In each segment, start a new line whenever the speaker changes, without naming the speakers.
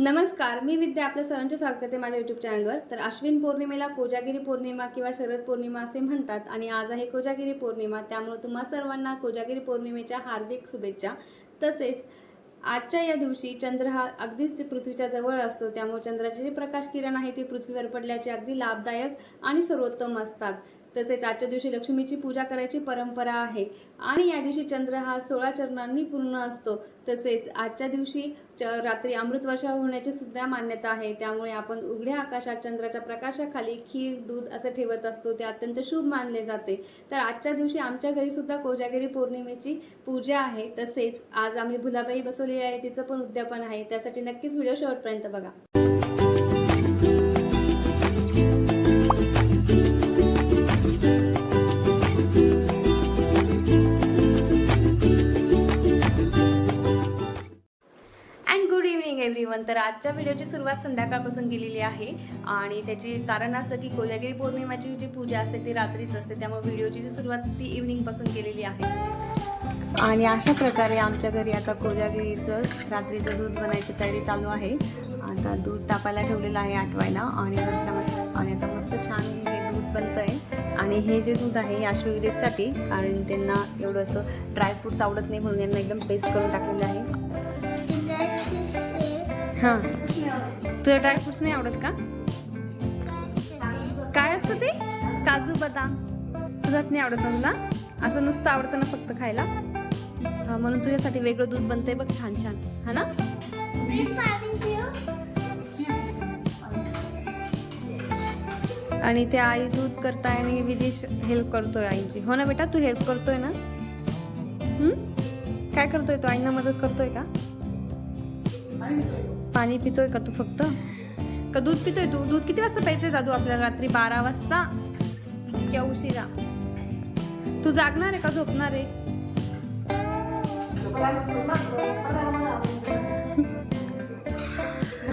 नमस्कार मी विद्या आपल्या सर्वांचे स्वागत करते माझ्या युट्यूब चॅनलवर तर अश्विन पौर्णिमेला कोजागिरी पौर्णिमा किंवा शरद पौर्णिमा असे म्हणतात आणि आज आहे कोजागिरी पौर्णिमा. त्यामुळे तुम्हा सर्वांना कोजागिरी पौर्णिमेच्या हार्दिक शुभेच्छा. तसेच आजच्या या दिवशी चंद्र हा अगदीच पृथ्वीच्या जवळ असतो. त्यामुळे चंद्राचे जे प्रकाश किरण आहे ते पृथ्वीवर पडल्याचे अगदी लाभदायक आणि सर्वोत्तम असतात. तसेच आजच्या दिवशी लक्ष्मीची पूजा करायची परंपरा आहे. आणि या दिवशी चंद्र हा सोळा चरणांनी पूर्ण असतो. तसेच आजच्या दिवशी च रात्री अमृत वर्षा होण्याची सुद्धा मान्यता आहे. त्यामुळे आपण उघड्या आकाशात चंद्राच्या प्रकाशाखाली खीर दूध असं ठेवत असतो. ते अत्यंत शुभ मानले जाते. तर आजच्या दिवशी आमच्या घरी सुद्धा कोजागिरी पौर्णिमेची पूजा आहे. तसेच आज आम्ही भुलाबाई बसवलेली आहे. तिचं पण उद्यापन आहे. त्यासाठी नक्कीच व्हिडिओ शेवटपर्यंत बघा. आजच्या व्हिडिओची सुरुवात संध्याकाळपासून केलेली आहे. आणि त्याची कारण असं की कोजागिरी पौर्णिमाची जी पूजा असते ती रात्रीच असते. त्यामुळे व्हिडिओची जी सुरुवात ती इव्हनिंगपासून केलेली आहे. आणि अशा प्रकारे आमच्या घरी आता कोजागिरीचं रात्रीचं दूध बनायची तयारी चालू आहे. आता दूध तापायला ठेवलेलं आहे आठवायला. आणि आणि आता मस्त छान हे दूध बनतं आहे आणि हे जे दूध आहे हे अश्वविधेसाठी कारण त्यांना एवढं असं ड्रायफ्रूट्स आवडत नाही म्हणून यांना एकदम पेस्ट करून टाकलेलं आहे. हां. तुला ड्रायफ्रुट्स नाही आवडत का? काय असतं ते? काजू बदाम. तुझ्यात नाही आवडत ना तुला असं नुसतं आवडतं ना फक्त खायला. म्हणून तुझ्यासाठी वेगळं दूध बनतंय बघ छान छान. हा ना? आणि ते आई दूध करताय आणि विदेश हेल्प करतोय आईची. हो ना बेटा? तू हेल्प करतोय ना? काय करतोय तू? आईना मदत करतोय का? पाणी पितोय का तू फक्त? का दूध पितोय तू? दूध किती वाजता प्यायचंय दादू आपल्याला रात्री बारा वाजता? इतक्या उशिरा. तू जागणार आहे का? झोपणार आहे?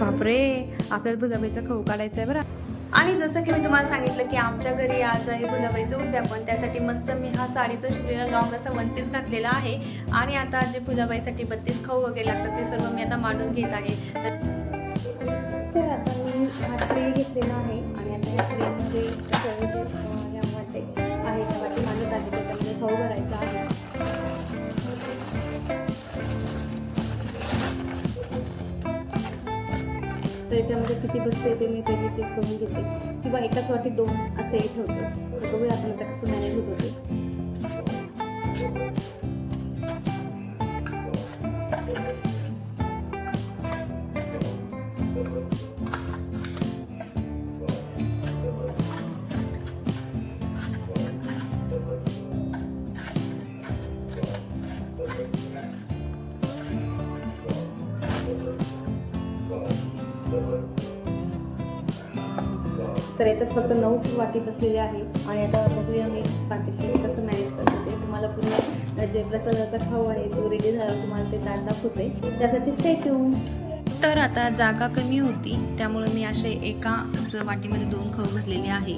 बापरे आपल्याला गुलाबाईचा खाऊ काढायचा आहे बरं. आणि जसं की मी तुम्हाला सांगितलं की आमच्या घरी आज आहे गुलाबाईचं उद्यापन त्यासाठी मस्त मी हा साडीचा शिवलेला लॉंग असा वन पीस घातलेला आहे. आणि आता जे फुलाबाईसाठी बत्तीस खाऊ वगैरे लागतात ते सर्व मी आता मांडून घेत आहे. तर आता मी त्याच्यामध्ये किती बसते ते मी पहिले चेक करून घेते. किंवा एकाच वाटी दोन असे ठेवते. बघूया आपण आता कसं मॅनेज होत होते याच्यात फक्त नऊ वाटी बसलेले आहे आणि आता बघूया मी बाकीचे कसं मॅनेज करते ते. तुम्हाला पूर्ण जे प्रसादाचा खाऊ आहे तो रेडी झाला तुम्हाला ते ताट दाखवते. त्यासाठी स्टे ट्यून तर आता जागा कमी होती त्यामुळे मी असे एकाच वाटीमध्ये दोन खाऊ भरलेले आहे.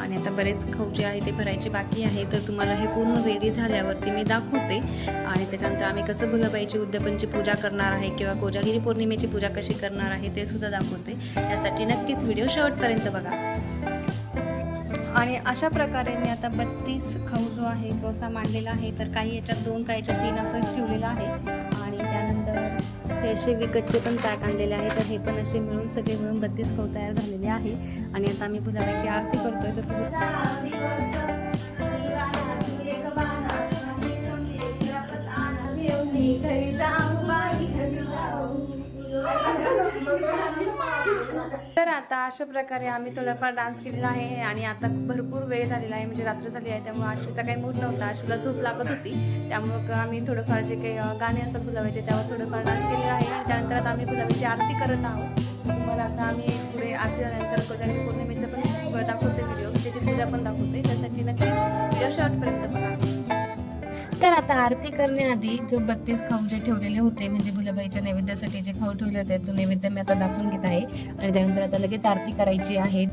आणि आता बरेच खाऊ जे आहे ते भरायचे बाकी आहे. तर तुम्हाला हे पूर्ण रेडी झाल्यावरती मी दाखवते. आणि त्याच्यानंतर आम्ही कसं भुलाबाईची उद्यापनची पूजा करणार आहे किंवा कोजागिरी पौर्णिमेची पूजा कशी करणार आहे ते सुद्धा दाखवते. त्यासाठी नक्कीच व्हिडिओ शेवटपर्यंत बघा. आणि अशा प्रकारे मी आता बत्तीस खाऊ जो आहे तो असा मांडलेला आहे तर काही याच्यात दोन काही याच्यात तीन असं ठेवलेलं आहे. आणि त्यानंतर हे असे विकतचे पण पॅक आणलेले आहे तर हे पण असे मिळून सगळे मिळून बत्तीस खाऊ तयार झालेले आहे. आणि आता आम्ही भुलाबाईची आरती करतोय तसंच तर आता अशा प्रकारे आम्ही थोडाफार डान्स केलेला आहे आणि आता भरपूर वेळ झालेला आहे म्हणजे रात्र झाली आहे त्यामुळे आश्वीचा काही मूड नव्हता. आश्वीला झोप लागत होती. त्यामुळं आम्ही थोडंफार जे काही गाणे असं गुलाबाचे त्यावर थोडंफार डान्स केलेला आहे. त्यानंतर आता आम्ही गुलाबाची आरती करत आहोत. तुम्हाला आता आम्ही पुढे आरती झाल्यानंतर कोजागिरी पौर्णिमेचं पण दाखवते व्हिडिओ त्याची पूजा पण दाखवते. त्यासाठी नक्कीच व्हिडिओ शॉर्टपर्यंत तर आता आरती करण्याआधी जो बत्तीस खाऊ जे ठेवलेले होते म्हणजे भुलाबाईच्या नैवेद्यासाठी जे खाऊ ठेवले होते तो नैवेद्य मी आता दाखवून घेत आहे. आणि त्यानंतर आता लगेच आरती करायची आहे.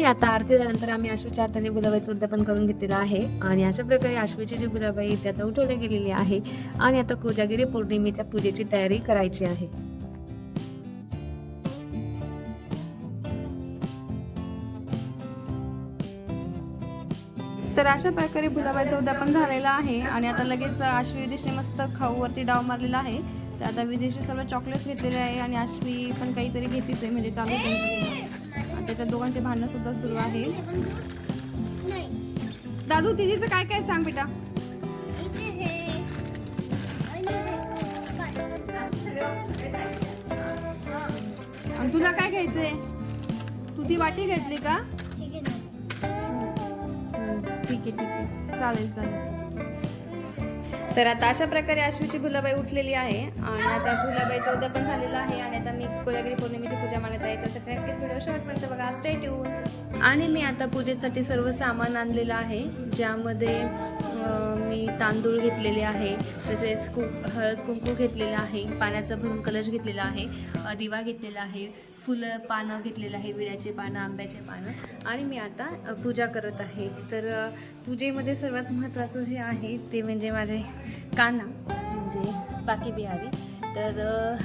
आणि आता आरती झाल्यानंतर आम्ही अश्वीच्या हाताने गुलाबाईचं उद्यापन करून घेतलेलं आहे. आणि अशा प्रकारे आश्वीची जी गुलाबाई आहे ती आता उठवली गेलेली आहे. आणि आता कोजागिरी पौर्णिमेच्या पूजेची तयारी करायची आहे.
तर अशा प्रकारे गुलाबाचं उद्यापन झालेलं आहे. आणि आता लगेच आश्वी विदेशने मस्त खाऊवरती डाव मारलेला आहे. तर आता विदेशी सर्व चॉकलेट्स घेतलेले आहे आणि आश्वी पण काहीतरी घेतीच आहे म्हणजे चालू त्याच्यात दोघांचे भांडणं सुद्धा सुरू आहे. दादू तिजीचं काय काय सांग बेटा. आणि तुला काय घ्यायचंय? तू ती वाटी घेतली का? ठीक आहे ठीक आहे. चालेल चालेल. तर आता अशा प्रकारे अश्वीची भुलाबाई उठलेली आहे आणि आता भुलाबाईचं उद्या पण झालेलं आहे आणि आता मी कोल्हागिरी पौर्णिमेची पूजा मानत आहे. त्यासाठी नक्कीच व्हिडिओ शॉर्टपर्यंत बघा. स्टे ट्यून आणि मी आता पूजेसाठी सर्व सामान आणलेलं आहे ज्यामध्ये मी तांदूळ घेतलेले आहे तसेच कु हळद कुंकू घेतलेलं आहे पाण्याचा भरून कलश घेतलेला आहे दिवा घेतलेला आहे फुलं पानं घेतलेलं आहे विड्याचे पानं आंब्याचे पानं. आणि मी आता पूजा करत आहे. तर पूजेमध्ये सर्वात महत्त्वाचं जे आहे ते म्हणजे माझे काना म्हणजे बाकी बिहारी. तर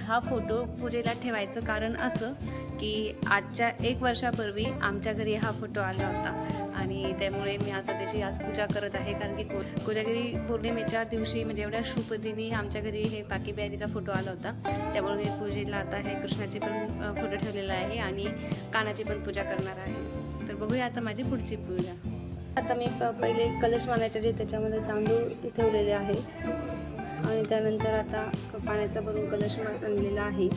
हा फोटो पूजेला ठेवायचं कारण असं की आजच्या एक वर्षापूर्वी आमच्या घरी हा फोटो आला होता. आणि त्यामुळे मी आता त्याची आज पूजा करत आहे कारण की को कोजागिरी पौर्णिमेच्या दिवशी म्हणजे एवढ्या शुभदिनी आमच्या घरी हे बाकी बिहारीचा फोटो आला होता. त्यामुळे मी पूजेला आता हे कृष्णाची पण फोटो ठेवलेला आहे आणि कानाची पण पूजा करणार आहे. तर बघूया आता माझी पुढची पूजा. आता मी प पहिले कलश मानायचे जे त्याच्यामध्ये तांदूळ ठेवलेले आहे. आणि त्यानंतर आता क- पाण्याचा भरून कलश आणलेला आहे.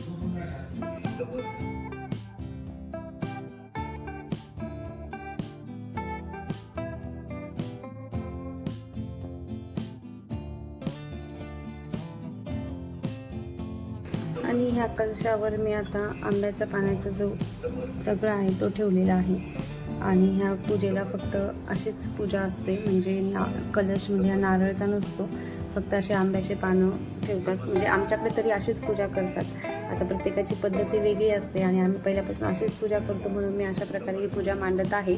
आणि ह्या कलशावर मी आता आंब्याचा पाण्याचा जो रगडा आहे तो ठेवलेला आहे. आणि ह्या पूजेला फक्त अशीच पूजा असते म्हणजे ना कलश म्हणजे हा नारळचा नसतो. फक्त असे आंब्याचे पानं ठेवतात. म्हणजे आमच्याकडे तरी अशीच पूजा करतात. आता प्रत्येकाची पद्धती वेगळी असते आणि आम्ही पहिल्यापासून अशीच पूजा करतो म्हणून मी अशा प्रकारे ही पूजा मांडत आहे.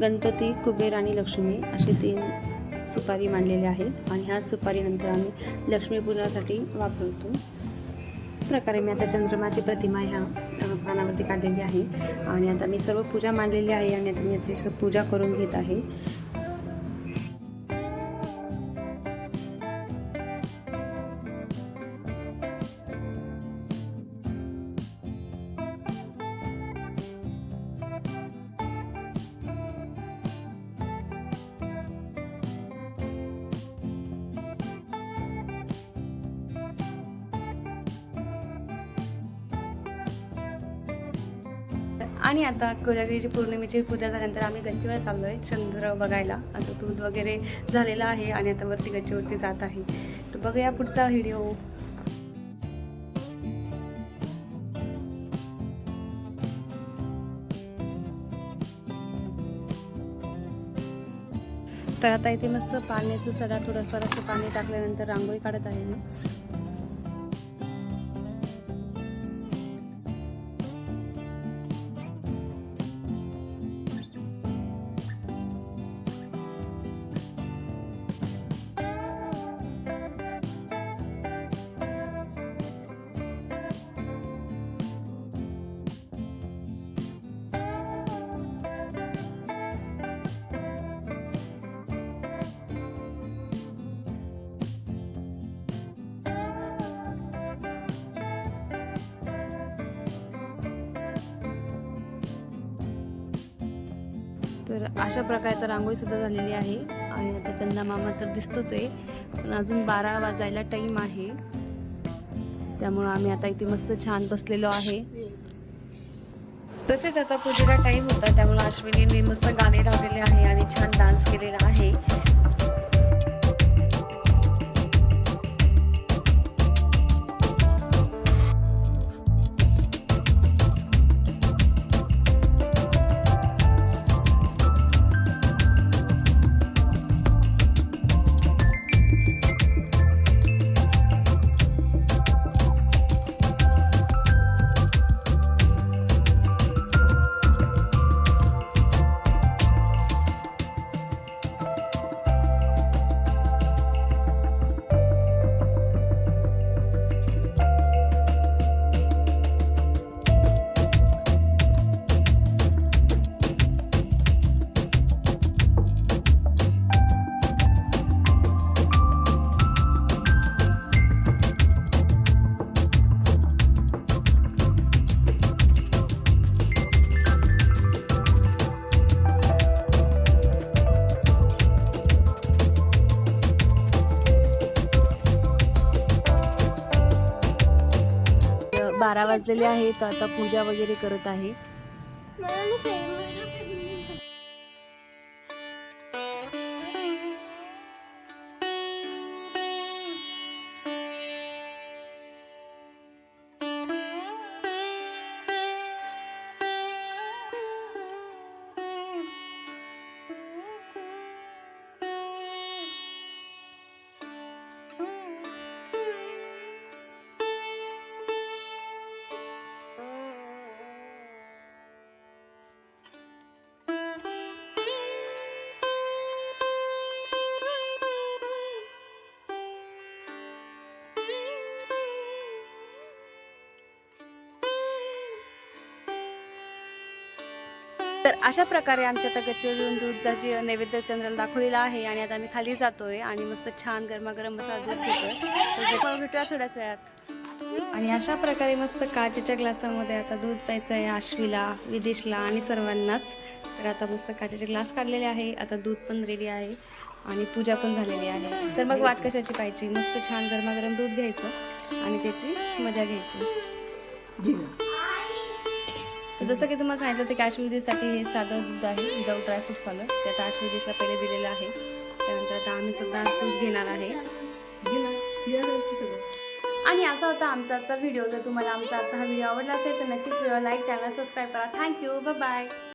गणपती कुबेर आणि लक्ष्मी असे तीन सुपारी मांडलेले आहेत. आणि ह्या सुपारीनंतर आम्ही लक्ष्मीपूजनासाठी वापरतो. प्रकारे मी आता चंद्रमाची प्रतिमा ह्या पानावरती काढलेली आहे. आणि आता मी सर्व पूजा मांडलेली आहे आणि आता मी याची स- पूजा करून घेत आहे. आणि आता कोजागिरीची पौर्णिमेची पूजा झाल्यानंतर आम्ही गच्चीवर चाललो आहे चंद्र बघायला. आता दूध वगैरे झालेलं आहे आणि आता वरती गच्चीवरती जात आहे. तर बघूया पुढचा व्हिडिओ. तर आता इथे मस्त पाण्याचं सडा थोडंफार असं पाणी टाकल्यानंतर रांगोळी काढत आहे मी. तर अशा प्रकारचा रांगोळी सुद्धा झालेली आहे. आणि आता चंदा मामा तर दिसतोच आहे पण अजून बारा वाजायला टाईम आहे. त्यामुळं आम्ही आता इथे मस्त छान बसलेलो आहे. तसेच आता पूजेला टाईम होता त्यामुळं अश्विनीने मस्त गाणे लावलेले आहे आणि छान डान्स केलेला आहे. बारा वाजलेले आहे तर आता पूजा वगैरे करत आहे. तर अशा प्रकारे आमच्या आता गच्चीवरून जे नैवेद्य चंद्राला दाखवलेला आहे आणि आता आम्ही खाली जातोय आणि मस्त छान गरमागरम असा दूध घेतोय. भेटूया थोड्याच वेळात. आणि अशा प्रकारे मस्त काचेच्या ग्लासामध्ये आता दूध प्यायचं आहे आश्वीला विदेशला आणि सर्वांनाच. तर आता मस्त काचेचे ग्लास काढलेले आहे. आता दूध पण रेडी आहे आणि पूजा पण झालेली आहे. तर मग वाट कशाची पाहिजे मस्त छान गरमागरम दूध घ्यायचं आणि त्याची मजा घ्यायची. तर जसं की तुम्हाला सांगितलं होतं की आश्विदेसाठी हे साधं दूध आहे विदाऊट ड्रायफ्रुट्सवालं ते आता आश्विदेशला पहिले दिलेलं आहे. त्यानंतर आता आम्ही सुद्धा दूध घेणार आहे. आणि असा होता आमचा आजचा व्हिडिओ जर तुम्हाला आमचा आजचा हा व्हिडिओ आवडला असेल तर नक्कीच व्हिडिओ लाईक चॅनल सबस्क्राईब करा. Thank you bye